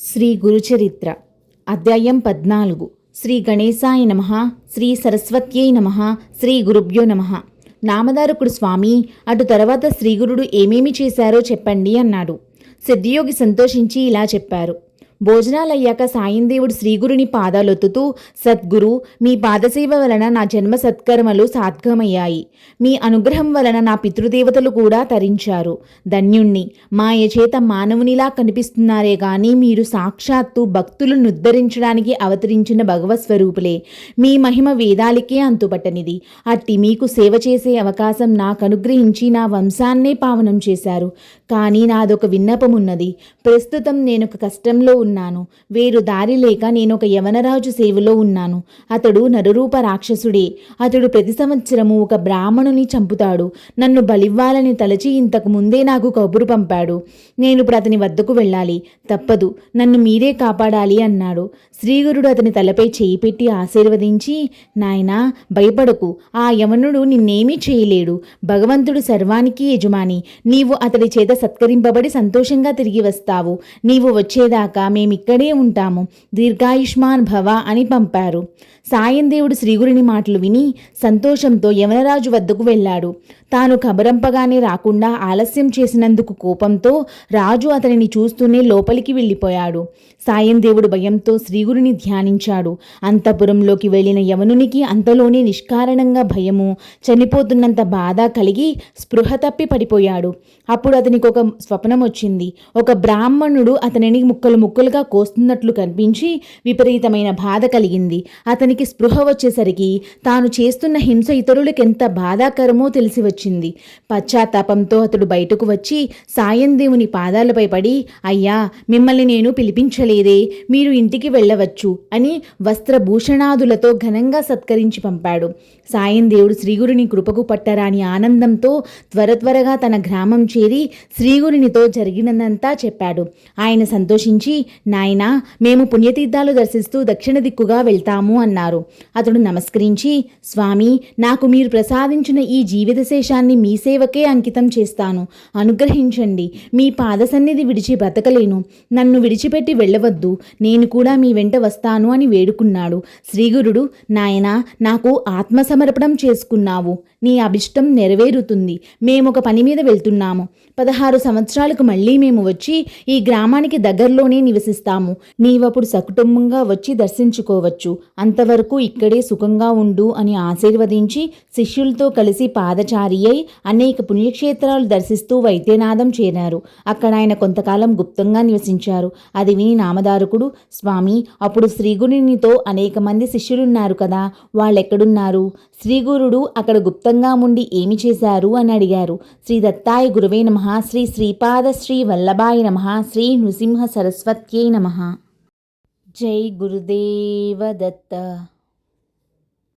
శ్రీ గురుచరిత్ర. అధ్యాయం పద్నాలుగు. శ్రీ గణేశాయ నమ శ్రీ సరస్వత్యై నమ శ్రీ గురుభ్యో నమ. నామదారకుడు స్వామి అటు తర్వాత శ్రీగురుడు ఏమేమి చేశారో చెప్పండి అన్నాడు. సిద్ధియోగి సంతోషించి ఇలా చెప్పారు. భోజనాలయ్యాక సాయందేవుడు శ్రీగురుని పాదాలొత్తుతూ సద్గురు మీ పాదసేవ వలన నా జన్మ సత్కర్మలు సాధ్యమయ్యాయి. మీ అనుగ్రహం వలన నా పితృదేవతలు కూడా తరించారు. ధన్యుణ్ణి. మాయ చేత మానవునిలా కనిపిస్తున్నారే గాని మీరు సాక్షాత్తు భక్తులను ఉద్ధరించడానికి అవతరించిన భగవత్ స్వరూపులే మీ మహిమ వేదాలకే అంతుపట్టనిది. అట్టి మీకు సేవ చేసే అవకాశం నాకు అనుగ్రహించి నా వంశాన్నే పావనం చేశారు. కానీ నాదొక విన్నపం ఉన్నది ప్రస్తుతం నేను ఒక కష్టంలో ఉన్నాను. వేరు దారి లేక నేను ఒక యవనరాజు సేవలో ఉన్నాను. అతడు నరురూప రాక్షసుడే. అతడు ప్రతి సంవత్సరము ఒక బ్రాహ్మణుని చంపుతాడు. నన్ను బలివ్వాలని తలచి ఇంతకు ముందే నాకు కబురు పంపాడు. నేను ఇప్పుడు అతని వద్దకు వెళ్ళాలి. తప్పదు. నన్ను మీరే కాపాడాలి అన్నాడు. శ్రీగురుడు అతని తలపై చేయి పెట్టి ఆశీర్వదించి నాయనా భయపడకు. ఆ యవనుడు నిన్నేమీ చేయలేడు. భగవంతుడు సర్వానికి యజమాని. నీవు అతడి చేత సత్కరింపబడి సంతోషంగా తిరిగి వస్తావు. నీవు వచ్చేదాకా మేమిక్కడే ఉంటాము. దీర్ఘాయుష్మాన్ భవ అని పంపారు. సాయందేవుడు శ్రీగురిని మాటలు విని సంతోషంతో యమనరాజు వద్దకు వెళ్ళాడు. తాను కబరంపగానే రాకుండా ఆలస్యం చేసినందుకు కోపంతో రాజు అతనిని చూస్తూనే లోపలికి వెళ్ళిపోయాడు. సాయందేవుడు భయంతో శ్రీగురిని ధ్యానించాడు. అంతపురంలోకి వెళ్ళిన యవనునికి అంతలోనే నిష్కారణంగా భయము చనిపోతున్నంత బాధ కలిగి స్పృహ తప్పి పడిపోయాడు. అప్పుడు అతనికి ఒక స్వప్నం వచ్చింది. ఒక బ్రాహ్మణుడు అతనిని ముక్కలు ముక్కలుగా కోస్తున్నట్లు కనిపించి విపరీతమైన బాధ కలిగింది. అతనికి స్పృహ వచ్చేసరికి తాను చేస్తున్న హింస ఇతరులకు ఎంత బాధాకరమో తెలిసి వచ్చింది. పశ్చాత్తాపంతో అతడు బయటకు వచ్చి సాయం దేవుని పాదాలపై పడి అయ్యా మిమ్మల్ని నేను పిలిపించలేదే మీరు ఇంటికి వెళ్ళవచ్చు అని వస్త్రభూషణాదులతో ఘనంగా సత్కరించి పంపాడు. సాయం దేవుడు శ్రీగురుని కృపకు పట్టరాని ఆనందంతో త్వర త్వరగా తన గ్రామం చేరి శ్రీగురునితో జరిగినదంతా చెప్పాడు. ఆయన సంతోషించి నాయనా మేము పుణ్యతీర్థాలు దర్శిస్తూ దక్షిణ దిక్కుగా వెళ్తాము అన్నారు. అతడు నమస్కరించి స్వామి నాకు మీరు ప్రసాదించిన ఈ జీవిత శేషాన్ని మీ సేవకే అంకితం చేస్తాను. అనుగ్రహించండి. మీ పాద సన్నిధి విడిచి బ్రతకలేను. నన్ను విడిచిపెట్టి వెళ్ళవద్దు. నేను కూడా మీ వెంట వస్తాను అని వేడుకున్నాడు. శ్రీగురుడు నాయనా నాకు ఆత్మసమర్పణం చేసుకున్నావు. నీ అభిష్టం నెరవేరుతుంది. మేము ఒక పని మీద వెళ్తున్నాము. పదహారు సంవత్సరాలకు మళ్ళీ మేము వచ్చి ఈ గ్రామానికి దగ్గరలోనే నివసిస్తాము. నీవప్పుడు సకుటుంబంగా వచ్చి దర్శించుకోవచ్చు. అంతవరకు ఇక్కడే సుఖంగా ఉండు అని ఆశీర్వదించి శిష్యులతో కలిసి పాదచారి అయి అనేక పుణ్యక్షేత్రాలు దర్శిస్తూ వైద్యనాథం చేరారు. అక్కడ ఆయన కొంతకాలం గుప్తంగా నివసించారు. అది విని నామదారుకుడు స్వామి అప్పుడు శ్రీగురునితో అనేక మంది శిష్యులున్నారు కదా వాళ్ళెక్కడున్నారు? శ్రీగురుడు అక్కడ గుప్తంగా ఉండి ఏమి చేశారు? అని అడిగారు. శ్రీ దత్తాయ గురువే నమ శ్రీ శ్రీపాద శ్రీ వల్లభాయ నమ. శ్రీ నృసింహ సరస్వత్యై నమ. జై గురుదేవ దత్త